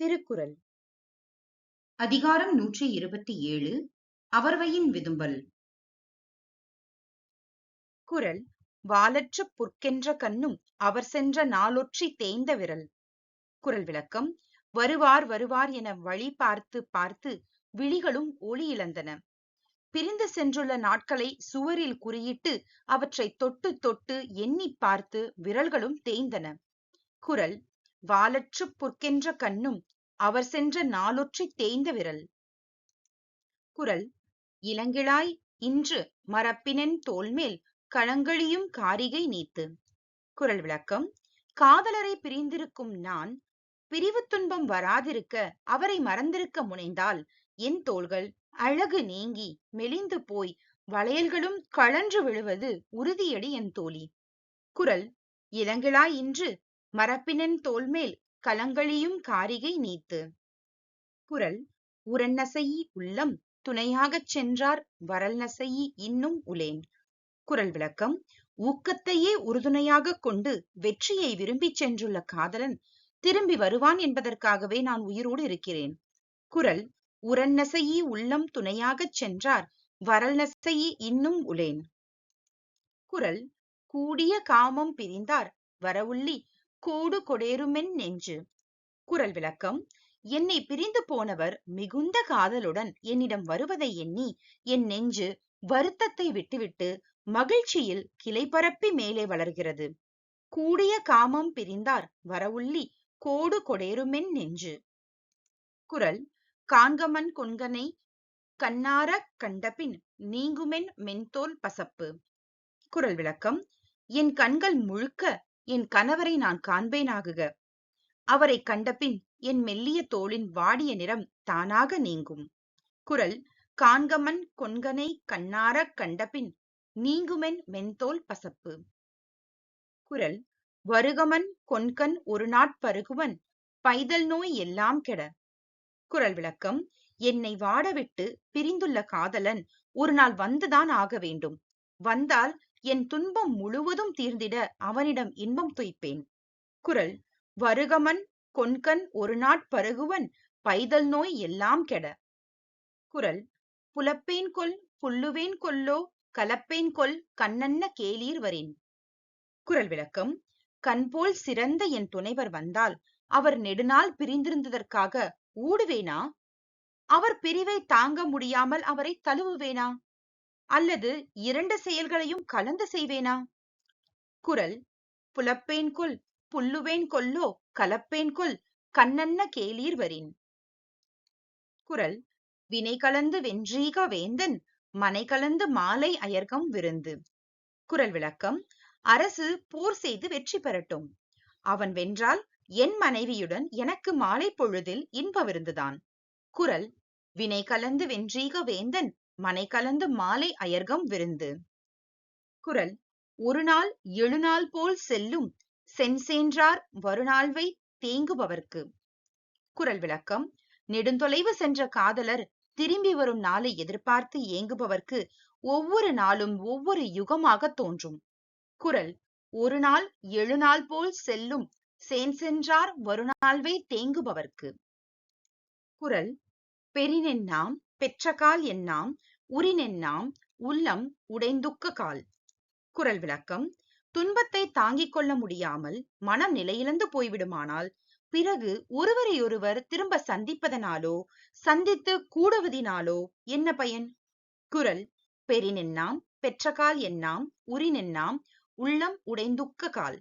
திருக்குறள். அதிகாரம் நூற்றி இருபத்தி ஏழு அவர்வையின் விதும்பல். குரல் வாலற்ற புற்கென்ற கண்ணும் அவர் சென்ற நாளொற்றி தேய்ந்த விரல். குரல் விளக்கம் வருவார் வருவார் என வழி பார்த்து பார்த்து விழிகளும் ஒளி இழந்தன. பிரிந்து சென்றுள்ள நாட்களை சுவரில் குறியிட்டு அவற்றை தொட்டு தொட்டு எண்ணி பார்த்து விரல்களும் தேய்ந்தன. குரல் வாலற்று புற்கென்ற கண்ணும் அவர் சென்ற நாளொற்றி தேய்ந்த விரல். குரல் இளங்கிழாய் இன்று மரப்பினன் தோல்மேல் களங்களியும் காரிகை நீத்து குரல் விளக்கம் காதலரை பிரிந்திருக்கும் நான் பிரிவு துன்பம் வராதிருக்க அவரை மறந்திருக்க முனைந்தால் என் தோள்கள் அழகு நீங்கி மெலிந்து போய் வளையல்களும் கழன்று விழுவது உறுதியடி என் தோழி குரல் இளங்கிழாய் இன்று மரப்பினன் தோல்மேல் களங்களியும் காரிகை நீத்து. குரல் உரநசையி உள்ளம் துணையாகச் சென்றார் வரல் நசையி இன்னும் உலேன். குரல் விளக்கம் ஊக்கத்தையே உறுதுணையாக கொண்டு வெற்றியை விரும்பிச் சென்றுள்ள காதலன் திரும்பி வருவான் என்பதற்காகவே நான் உயிரோடு இருக்கிறேன். குரல் உரநசையி உள்ளம் துணையாகச் சென்றார் வரல் நசையி இன்னும் உலேன். குரல் கூடிய காமம் பிரிந்தார் வரவுள்ளி கோடு கொடேருமென் நெஞ்சு. குரல் விளக்கம். என்னை பிரிந்து போனவர் மிகுந்த காதலுடன் என்னிடம் வருவதை எண்ணி என் நெஞ்சு வருத்தத்தை விட்டுவிட்டு மகிழ்ச்சியில் கிளை பரப்பி மேலே வளர்கிறது. கூடிய காமம் பிரிந்தார் வரவுள்ளி கோடு கொடேருமென் நெஞ்சு. குரல். காண்கமன் கொன்கனை கண்ணார கண்டபின் நீங்குமென் மென்தோல் பசப்பு. குரல் விளக்கம். என் கண்கள் முழுக்க என் கணவரை நான் காண்பேனாகுக அவரை கண்டபின் என் மெல்லிய தோளின் வாடிய நிறம் தானாக நீங்கும். குரல் காண்கமன் கொன்கனை கண்ணாரக் கண்டபின் நீங்குமென் மென்தோல் பசப்பு குரல் வருகமன் கொன்கன் ஒரு நாட்பருகுவன் பைதல் நோய் எல்லாம் கெட குரல் விளக்கம் என்னை வாடவிட்டு பிரிந்துள்ள காதலன் ஒரு நாள் வந்துதான் ஆக வேண்டும். வந்தால் என் துன்பம் முழுவதும் தீர்ந்திட அவனிடம் இன்பம் துய்ப்பேன். குரல் வருகமன் கொன்கன் ஒரு நாட்பருகுவன் பைதல் நோய் எல்லாம் கெட குரல் புலப்பேன் கொல் புல்லுவேன் கொல்லோ கலப்பேன் கொல் கண்ணன்ன கேளீர் வரேன் குரல் விளக்கம் கண்போல் சிறந்த என் துணைவர் வந்தால் அவர் நெடுநாள் பிரிந்திருந்ததற்காக ஊடுவேனா? அவர் பிரிவை தாங்க முடியாமல் அவரை தழுவுவேனா? அல்லது இரண்டு செயல்களையும் கலந்து செய்வேனா? குரல் புலப்பேன் கொல் புல்லுவேன் கொல்லோ கலப்பேன் கொல் கண்ணன்ன கேளீர் வரின். குரல் வினை கலந்து வென்றீக வேந்தன் மனை கலந்து மாலை அயர்கம் விருந்து. குரல் விளக்கம் அரசு போர் செய்து வெற்றி பெறட்டும். அவன் வென்றால் என் மனைவியுடன் எனக்கு மாலை பொழுதில் இன்ப விருந்துதான். குரல் வினை கலந்து வென்றீக வேந்தன் மனை கலந்து மாலை அயர்கம் விருந்து. குரல் ஒரு நாள் எழுநாள் போல் செல்லும் சென்சேன்றார் வருநாள்வை தேங்குபவர்க்கு. குரல் விளக்கம் நெடுந்தொலைவு சென்ற காதலர் திரும்பி வரும் நாளை எதிர்பார்த்து ஏங்குபவர்க்கு ஒவ்வொரு நாளும் ஒவ்வொரு யுகமாக தோன்றும். குரல் ஒரு நாள் எழுநாள் போல் செல்லும் சேன் சென்றார் வருநாள்வை தேங்குபவர்க்கு. குரல் குறள் பெரினென்னாம் பெற்றகால் என்னாம்? உரினென்னாம்? உள்ளம் உடைந்துக்க கால். குரல் விளக்கம். துன்பத்தை தாங்கிக் கொள்ள முடியாமல் மனம் நிலையிழந்து போய்விடுமானால்? பிறகு ஒருவரையொருவர் திரும்ப சந்திப்பதனாலோ? சந்தித்து கூடுவதினாலோ? என்ன பயன்? குரல். பெரினென்னாம்? பெற்றகால் என்னாம்? உரினென்னாம்? உள்ளம் உடைந்துக்க கால்.